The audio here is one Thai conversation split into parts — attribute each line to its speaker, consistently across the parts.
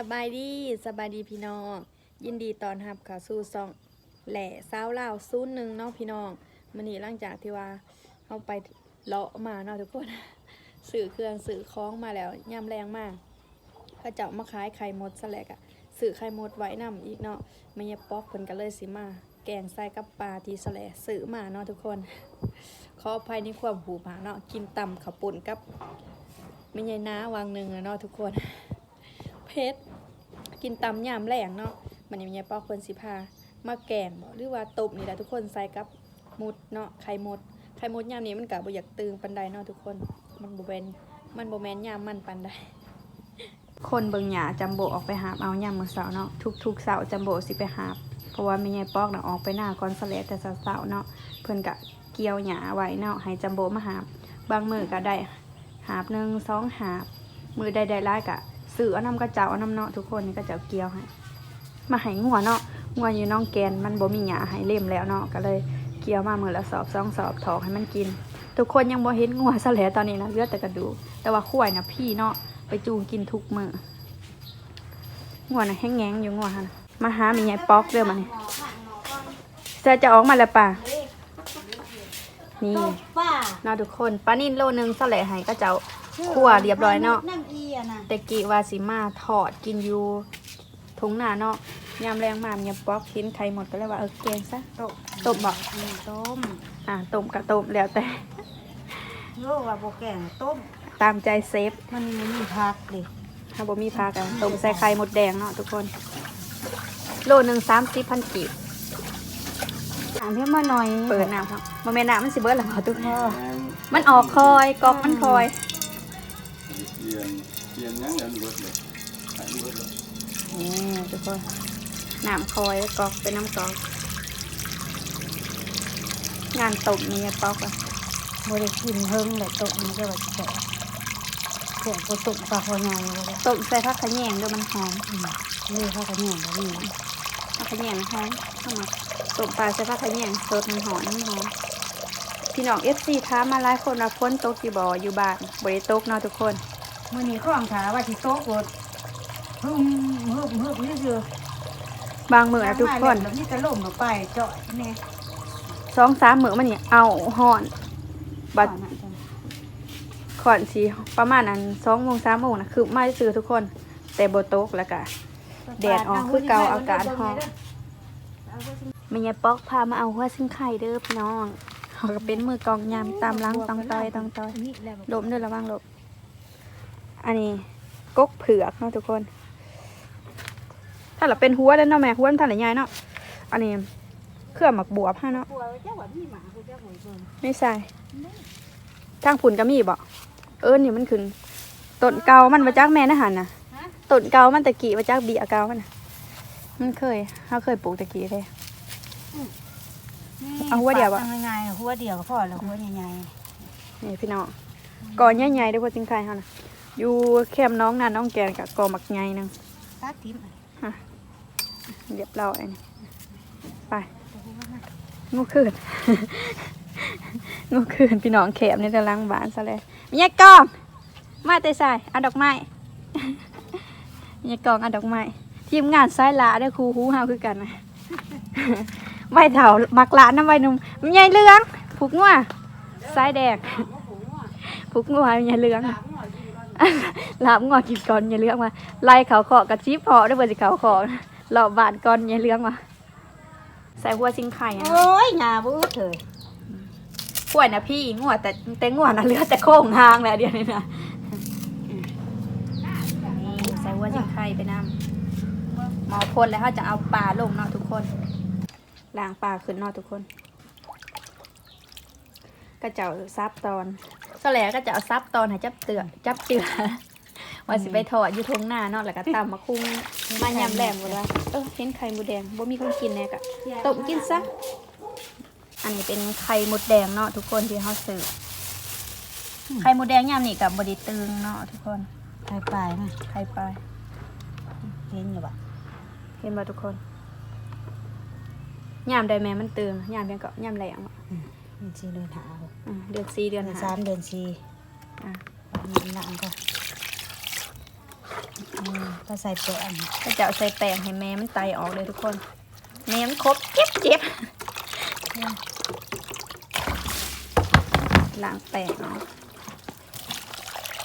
Speaker 1: สบายดีสบายดีพี่น้อง ยินดีตอนรับเข้าสู่ซองแหล่สาวลาซูนหนึ่งเนาะพี่น้องมันนี้หลังจากที่ว่าเขาไปเลาะมาเนาะทุกคนสื่อเครื่องสื่อคล้องมาแล้วย่ำแรงมากเขาเจ้ามาขายไข่มดซะแลกอะสื่อไข่มดไว้นำอีกเนาะไม่ยปอกเพิ่นก็เลยสิมา แกงใส่กับปลาทีสแลสื่อมาเนาะทุกคน ขออภัยในความหูผาเนาะกินตำข้าวปุ่นกับไม่ใช่น้าวางหนึ่งอะเนาะทุกคน เพชรกินตำยามแรงเนาะมันยังมีปอกคนสิพามาแกงบ่หรือว่าตบนี่แหละทุกคนใส่กับมุดเนาะไข่มดไข่มดยามนี้มันกะบ่อยากตึงปันใดเนาะทุกคนมันบ่แมนมันบ่แมนยามมันปันใดคนเบิงหยาจัมโบออกไปหาเอายามมื้อเช้าเนาะทุกๆเช้าจัมโบสิไปหาเพราะว่าแม่ยายปอกน่ะออกไปหน้าก่อนสะแลแต่เช้าๆเนาะเพิ่นกะเกี่ยวหยาไว้เนาะให้จัมโบมาหาบางมื้อก็ได้หาบหนึ่งสองหาบมือใดๆไล่กะ ซื้อเอาน้ำกระเจ้าเอาน้ำเนาะทุกคนนี่กระเจ้าเกี่ยวให้มาให้งัวเนาะงัวอยู่น้องแกนมันบ่มีหยาให้เล่มแล้วเนาะก็เลยเกี่ยวมามือละสอบสองสอบถอกให้มันกิน ทุกคนยังบ่เห็นงัวซะแล้วตอนนี้นะเหลือดแต่กระดูกแต่ว่าข่วยนะพี่เนาะไปจูงกินทุกมืองัวน่ะแห้งแงงอยู่งัวหั่นน่ะมาหามียายป๊อกเด้อมานี่จะจะออกมาแล้วป่ะนี่
Speaker 2: ป้า
Speaker 1: เนาะทุกคนปลานิ่นโลนึงซะแล้วให้กระเจ้าคั่วเรียบร้อยเนาะ
Speaker 2: นั่นอีอะนะ
Speaker 1: แต่กี้ว่าสิมาถอดกินอยู่ทุงหน้าเนาะยามแรงมากยามป๊อกกินไข่หมดก็เลยว่าเออแกงซะ
Speaker 2: ต้ม
Speaker 1: ต้มบ่
Speaker 2: อืมต้ม
Speaker 1: อ่าต้มกับต้มแล้วแต่
Speaker 2: โลกว่าโบแกงต้ม
Speaker 1: ตามใจเซฟ
Speaker 2: มันมีผักดิ
Speaker 1: ถ้าบ่มีพากันต้มใส่ไข่หมดแดงเนาะทุกคน โลหนึ่งสามสิบพันกีบ
Speaker 2: อ่านเพิ่มมาหน่อย
Speaker 1: เปิดน้ำครับมันแม่น้ำมันสิเบิดหรอทุกคน
Speaker 2: พ่อ
Speaker 1: มันออกคอยกอกมันคอย
Speaker 3: เปลี่ยนเปลี่ยนยังเงินเบิดเลยขายเบิดเลย
Speaker 1: นี่ทุกคนน้ำคอยกอกเป็นน้ำกอก งานต้มนี่ยายป๊อกอะ
Speaker 2: โบได้กินเพิ่งเลยต้มมันก็แบบแฉะแฉะก็ต้มปลาคอใหญ่เลย
Speaker 1: ต้มใส่ผักขะแยงด้วยมันหอม
Speaker 2: อืมนี่ข้าวกระเหนียวแบบนี้
Speaker 1: ผักขะแยงหอมเข้ามาต้มปลาใส่ผักขะแยงสดมันหอมมันหอมพี่น้องเอฟซีท้ามาหลายคนว่าฝนตกกี่บ่ออยู่บ้านบ่ได้ตกเนาะทุกคน
Speaker 2: มื่อนี้ข้องขาว่าที่โต๊ะกดฮึมฮึมฮึมนี่คือบา
Speaker 1: งมื้อนะทุกคน
Speaker 2: แล้วนี่จะล่มลงไปเจาะนี่
Speaker 1: สองสามมื้อมันนี่เอาห่อนบัดขอนสีประมาณนั้นสองโมงสามโมงนะคือมาซื้อทุกคน แต่บ่ตกแล้วก็แดดออกคือเก่าอากาศร้อนแม่ยายป๊อกพามาเอาหัวซิงไข่เด้อพี่น้องเขาก็เป็นมือกองยามตามล้างตองต้อยตองต้อยลมด้วยระวังลม อันนี้กกเผือกเนาะทุกคน ถ้าเราเป็นหัวแล้วเนาะแม่หัวมันทันหลายยายเนาะอันนี้เครื่องหมักบวบฮะเนาะ
Speaker 2: กลัวเจ้าว่าพี่หมาคือเจ้าหวยเบิ่ง
Speaker 1: ไม่ใช่ทางผุนก็มีบ่เออนี่มันขึ้นต้นเกามันมาจากแม่นะหันนะต้นเกามันตะกี้มาจากเบียเกามันน่ะมันเคยเขาเคยปลูกตะกี้เลยเอาหัวเดียวอะ
Speaker 2: ปากง่ายๆหัวเดียวก็พอแล้วหัวใหญ่
Speaker 1: นี่พี่น้องก่อนใหญ่ๆเด้วยพวกจิงไทยเขานะ อยู่แคมป์น้องนาน้องแกนกับกอหมักใหญ่หนึง
Speaker 2: ๆตัดทิ่ม
Speaker 1: เรียบร้อยนี่ไปงูคืนงูคืนพี่น้องแขมในตะลังบ้านซะเลยมียายกอง มาเตะใส่เอาดอกไม้มียายกองเอาดอกไม้ทีมงานสายลาได้อครูฮู้เฮาคือกันนะใบเถามักหลานน้ำใบหนุ่มมียายเหลืองผูกงัวสายแดงผูกงัวมียายเหลือง ลาบงัวกินก่อนยายเหลืองมาไล่เขาขอกระชิบพอได้เบอร์สิเขาขอหลอบบานก่อนยายเหลืองมาใส่หัวซิงไข่อะ
Speaker 2: โอ้ยหน้าบ่อึดเลย
Speaker 1: กล้วยนะพี่งัวแต่แต่งัวนะเหลือแต่โค้งหางแหละเดี๋ยวนี้นะนี่ใส่หัวจิงไข่ไปน้ำหมอพ่นแล้วเขาจะเอาปลาลงเนาะทุกคนล้างปลาขึ้นเนาะทุกคน ก็จะเอาซับตอน สแลก็จะเอาซับตอนให้จับเตือจับเจือว่าสิไปถอดอยู่ทงหน้าเนาะแล้วก็ตำมาคุ้งมายำแหลมหมดเลยเออเห็นไข่หมูแดงบ่มีคนกินแน่กะต้มกินซะอันนี้เป็นไข่มดแดงเนาะทุกคนที่เขาซื้ออไข่มดแดงยามนี่กับบไดีตึงเนาะทุกคน
Speaker 2: ไปปลายนะ
Speaker 1: ไข่ปลาย
Speaker 2: เห็นอยู่บ่
Speaker 1: เห็นบ่ทุกคนยามใดแม่มันตึงยามเพียงก็ยามแรงอะ
Speaker 2: มันสิเดินหาบ่
Speaker 1: อ่าเดือนสี่เดือน
Speaker 2: เดือน
Speaker 1: ห้า
Speaker 2: สามเดือนสี่
Speaker 1: อะ
Speaker 2: นี่หนังก็อืมก็ใส่แป้ง
Speaker 1: ก็จะเอาใส่แป้งให้แม่มันไตออกเลยทุกคนแม่มันครบเจ็บเจ็บล้างแป้งเนาะ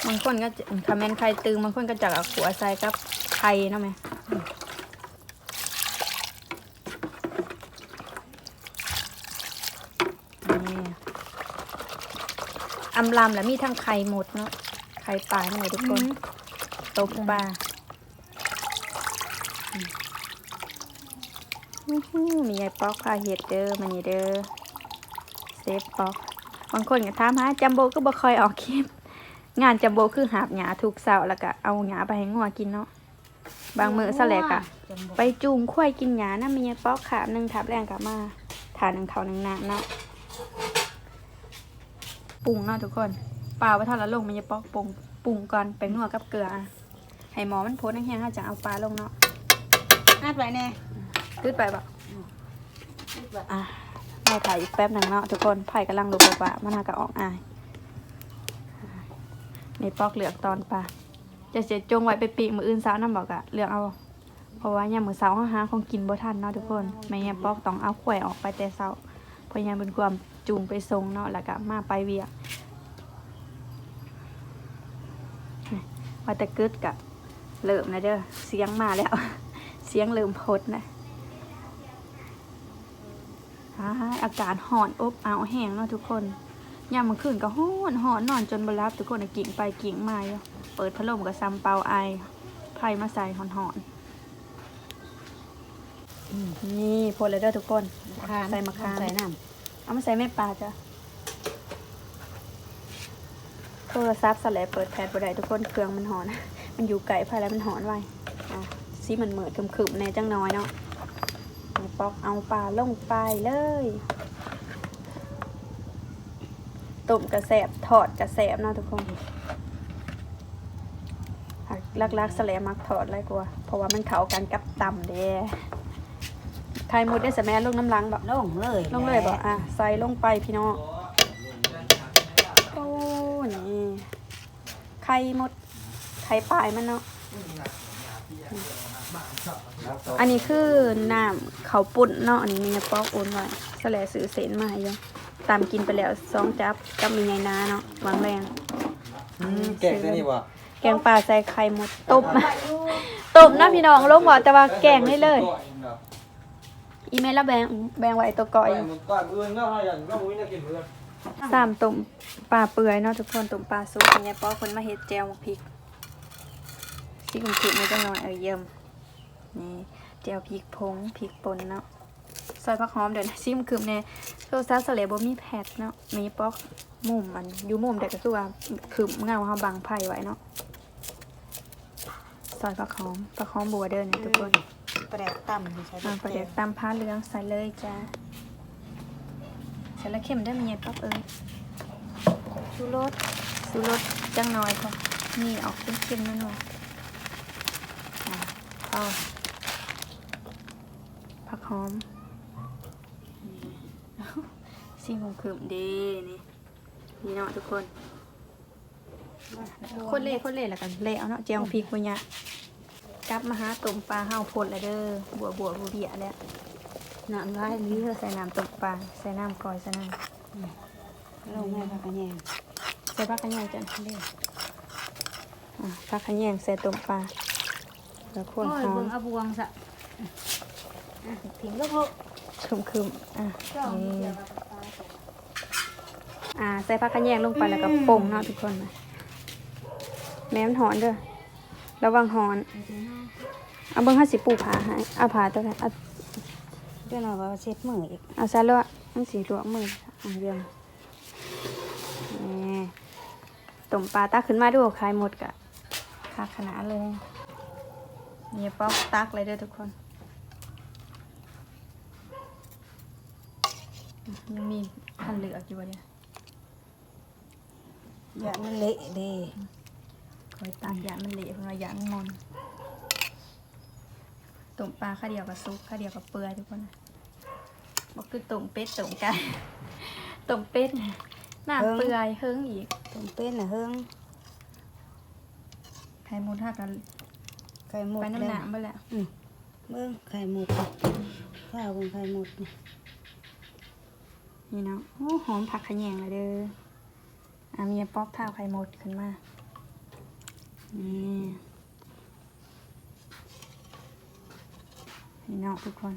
Speaker 1: บางคนก็จะคอมเมนต์ไข่ตึงบางคนก็จะเอาขัวใส่กับไข่เนาะแม่นี่ อำลำแล้วมีทั้งไข่หมดเนาะไข่ปลาเนี่ยทุกคนตบปลาอื้อหือมีไอ้ป๊อกพาเห็ดเด้อมันนี่เด้อเซฟป๊อกบางคนก็ถามหาจัมโบก็บ่ค่อยออกคลิป งานจัมโบคือหาบหญ้าทุกเสาร์แล้วก็เอาหญ้าไปให้งัวกินเนาะบางมื้อซะแหลกอะไปจูงควายกินหญ้านะมีไอ้ป๊อกขาบหนึงทับแรงกลับมาทานหนึงเขาวหนึงน้ำเนาะป รุงเนาะทุกคนเปล่าไปทอดแล้วลงมีไอ้ป๊อกปรุงปรุงก่อนไปนัวกับเกลืออะให้หมอมันโพดแห้งๆเขาจะเอาปลาลงเนาะ
Speaker 2: อัดไว้แน่
Speaker 1: ตืดไปปะอะเราถ่ายอีกแป๊บหนึ่งเนาะทุกคนไผ่กำลังลุกปะมันหากะออกอายนี่ปอกเหลือกตอนปลาจะเสียจงไว้ไปปีกมืออื่นสาวน้ำบอกอะเหลือกเอา เพราะว่าเนี่ยามมือเสาร์หาของกินบ่ทันเนาะทุกคนไม่งั้นปอกต้องเอาข่วยออกไปแต่เสาร์เพราะยังเป็นความ จูงไปทรงเนาะแล้วก็มาไปเวียกนี่ว่าแต่กึดกะเริ่มนะเด้อเสียงมาแล้ว เสียงเริ่มพดนะอ่าอากาศห่อนอบอ้าวแห้งเนาะทุกคนยามมื้อคืนก็ฮ้อนฮ้อนนอนจนบ่หลับทุกคนน่ะกิ่งไปกิ่งมาอยู่เปิดพัดลมก็ซ้ำเป่าไอไผมาใส่ฮ้อนๆนี่พดเลยเด้อทุกคนใส่มะขาม
Speaker 2: ใส่น้
Speaker 1: เอามาใส่แม่ปลาจ้ะโทรศัพท์สแลบเปิดแพดบ่ได้ทุกคนเครื่องมันหอน มันอยู่ไกลไผแล้วมันหอนไว้อะสีมันเหมือดคึมๆแน่จังน้อยเนาะปอกเอาปลาลงไปเลยต้มกระแสบทอดกระแสบเนาะทุกคนลักๆสแลมักทอดไรกว่าเพราะว่ามันเข้ากันกับตำเด้ ไข่มดได้สแมัลงน้ำลังแบบำ
Speaker 2: ลงเลย
Speaker 1: ลงเลยบอกอะใส่ลงไปพี่น้องโอ้นี่ไข่หมดไข่ปลายมันเนาะอันนี้คือน้ำเขาวปุ่นเนาะอันนี้มีน้ำปอกโอนไว้สแลซื้อเศษมาให้ยังตามกินไปแล้วสองจับกับมีไงนาเนาะวางแรง
Speaker 3: แกงได้นี่บ่
Speaker 1: แกงปลาใส่ไข่หมดต้มต้มนะพี่น้องลงบอกแต่ว่าแกงได้เลย อีเมลแล้วแบงแบงไว้ตัวก่อย
Speaker 3: ก่อนอื่นก็ให้อย่างก็มุ้ยน่ากินเพื่อน
Speaker 1: สามตุ่มปลาเปื่อยเนาะทุกคนตุ่มปลาซุปเป็นไงป้อคนมาเฮ็ดแจวพริกซีกุ่มขิดไม่จังหน่อยเออเยี่ยมนี่แจวพริกผงพริกป่นเนาะซอยผักหอมเดี๋ยวนะซิมคืมเนี่ยโซซัสสเลบมีแพดเนาะมีป๊อกมุมมันอยู่มุมเด็กก็คือว่าคืมเงาเฮาบังไผ่ไว้เนาะซอยผักหอมผักหอมบัวเดินเนี่ยทุกคน
Speaker 2: ประแดกต่ำใส่
Speaker 1: อ่าประเดี๋ยวตามผ้าเหลืองใส่เลยจ้าใส่ละเข็มได้มีไงป๊อกเอ้ย
Speaker 2: ชูรส
Speaker 1: สูรสจังน้อยค่ะนี่ออกเค็มๆนิดหน่อยอะเอาผักหอมซีหงคืมดีนี่นี่เนาะทุกคน คนเล่คนเล่แล้วกันเล่เอาเนาะเจียงพริกปุญญะ กลับมาหาตุ่มปลาห้าวพดแล้วเด้อบัวบัวบัวเบียแล้ว
Speaker 2: น้ำร้าย
Speaker 1: นี่
Speaker 2: นี้
Speaker 1: เธอใส่น้ำตุ่มปลาใส่น้ำก่อยใส่น้
Speaker 2: ลงให้พักกันแยงำ
Speaker 1: ใส่ผักขะแยงจันเล่อะผักขะแยงใส่ตุ่มปลาแล้วคน
Speaker 2: โอ้ย
Speaker 1: หอ
Speaker 2: เบิ่
Speaker 1: ม
Speaker 2: งเอาบวงซะอะทิ้งลูกลูก
Speaker 1: คึมคึมๆอะนี่อ่าใส่ผักขะแยงลงไปแล้วก็ป่งเนาะทุกคนนะแม่มันหอนเด้อ ระวังหอน เอาเบิ่งห้าสิปูผาให้เอาผาตัวไหนเอา
Speaker 2: เดี๋ยวเราว่าเช็ดมืออีก
Speaker 1: เอาซะลวกมันสีลวกมืออะเรื่องนี่ต้มปลาตักขึ้นมาดูคลายหมดกะคักขนาดเลยนี่ป๊อกตักเลยเด้อทุกคน ยังมีพันเหลือกอยู่วะเนี่ย
Speaker 2: อย่ามันเละเด้
Speaker 1: คอยตากยามันเละเพราะว่าอยางมอนต้มปลาข้าวเดียวกับซุปข้าวเดียวกับเปื่อยทุกคนนะบอกคือต้มเป็ดต้มไก่ต้มเป็ดน่ะน้ำเปื่อยเฮิงอีก
Speaker 2: ต้มเป็นน่ะเฮิง
Speaker 1: ไข่มุนถ้ากัน
Speaker 2: ไข่หมด
Speaker 1: ไปน้ำห
Speaker 2: แล้
Speaker 1: นาวไปแล้ว
Speaker 2: อืมเบิ่งไข่หมดข้าวกับไข่หมดนี่
Speaker 1: นี่เนาะโอ้หอมผักขะแยงเลยเด้ออาเมียป๊อกข้าวไข่หมดขึ้นมา นี่นี่เนาะทุกคน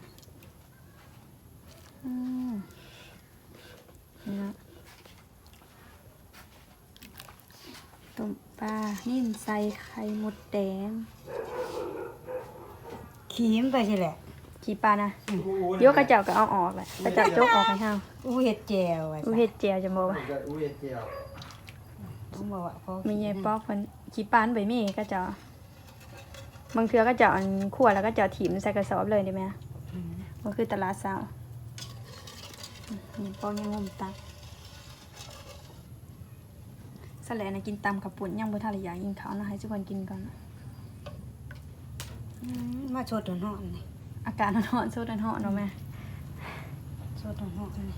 Speaker 1: อืมนี่เนาะต้มปลานิ่มใส่ไข่มดแดง
Speaker 2: ขีมไปสิแหละ
Speaker 1: ขี้ปลานะยกกระเจ้าก็เอาออกแหละกระเจ้าจกออกให้เฮา
Speaker 2: อู้เห็ดแจวอะ
Speaker 1: อู้เฮ็ดเจียวจะบอกว่า
Speaker 3: อุ้ยเจียว
Speaker 2: ต้องบอกว่าพอ
Speaker 1: มีเยปอกคน ขี้ปานใบมีก็เจ้าบางเทื่อก็เจ้าอันขั่วแล้วก็เจ้าถิ่มใส่กระสอบเลยได้ไหม
Speaker 2: อืม
Speaker 1: มันคือตลาดเช้านี่ปอกยังงมตักสแลนะกินตำกับปุ่นยังบ่ทันระยะกินข้าวนะให้ทุกคนกินก่อน
Speaker 2: อืมมาชดหอนๆนี่
Speaker 1: อากาศร้อนๆโซดร้อนๆเนาะแม่
Speaker 2: ชดหอนๆนี่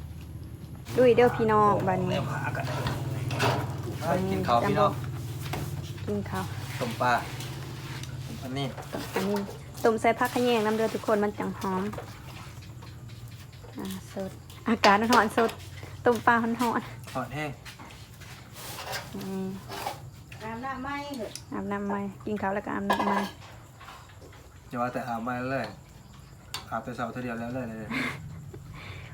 Speaker 1: ดุยเด้อพี่น้องบัดนี้
Speaker 4: กินข้าวพี่น้อง
Speaker 1: กินข้าว
Speaker 4: ต้มปลาอันนี้
Speaker 1: ต้มอันนี้ต้มใส่ผักขะแยงน้ำเดือทุกคนมันจังหอมอ่าสดอากาศร้อนๆสดต้มปลาร้อน
Speaker 4: ทอดแห้ง
Speaker 1: ๆอืม
Speaker 2: อาบน้ำไหมเถอะ
Speaker 1: อาบน้ำไหมกินข้าวแล้วก็อาบน้ำไหม
Speaker 4: จะว่าแต่อาบมาเลยอาบแต่เช้าเท่าเดียวแล้วเลยเลย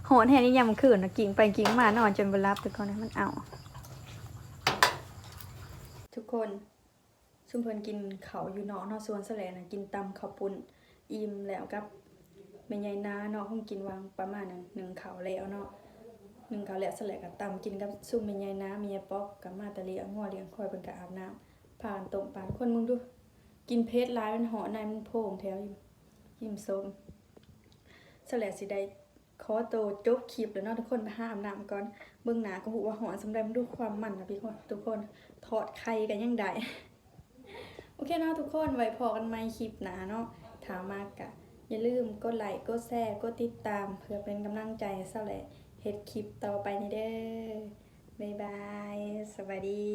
Speaker 1: โหนแทนนี่ยามคืนนะกิ่งไปกิ่งมานอนจนบรับทุกคนนะมันเอา ทุกคน ชุมเพลินกินเขาอยู่เนาะเนอกสวนแสลนะกินตำข้าวปุ้นอิ่มแล้วกับเมยายนาเนาะคงกินวางประมาณหนึ่งหนึ่งเขาแล้วเนาะหนึ่งเขาแล้วแสลกับตำกินกับซุปเมยายนาเมียป๊อกกับมาตะเลียงงัวเลี้ยงคอยเป็นกับอาบน้ำผ่านตรงปานคนมึงดู กินเพชรร้ายมันเหอในมันโพงแถวยิ้มส้มแสลสิได้ขอโตจบคลิปแล้วเนาะทุกคนไปห้าอาบน้ำก่อนเบื้องหนาก็หูว่าหอนสำหรับดูความมันนะพี่คนทุกคนถอดไข่กันยังได้ โอเคเนาะทุกคนไว้พอกันไหมคลิปหนาเนาะถามมากกะ อย่าลืมกดไลค์กดแชร์กดติดตาม เพื่อเป็นกำลังใจให้เศร้าแหละเฮ็ดคลิปต่อไปนี่เด้อบ๊ายบาย สวัสดี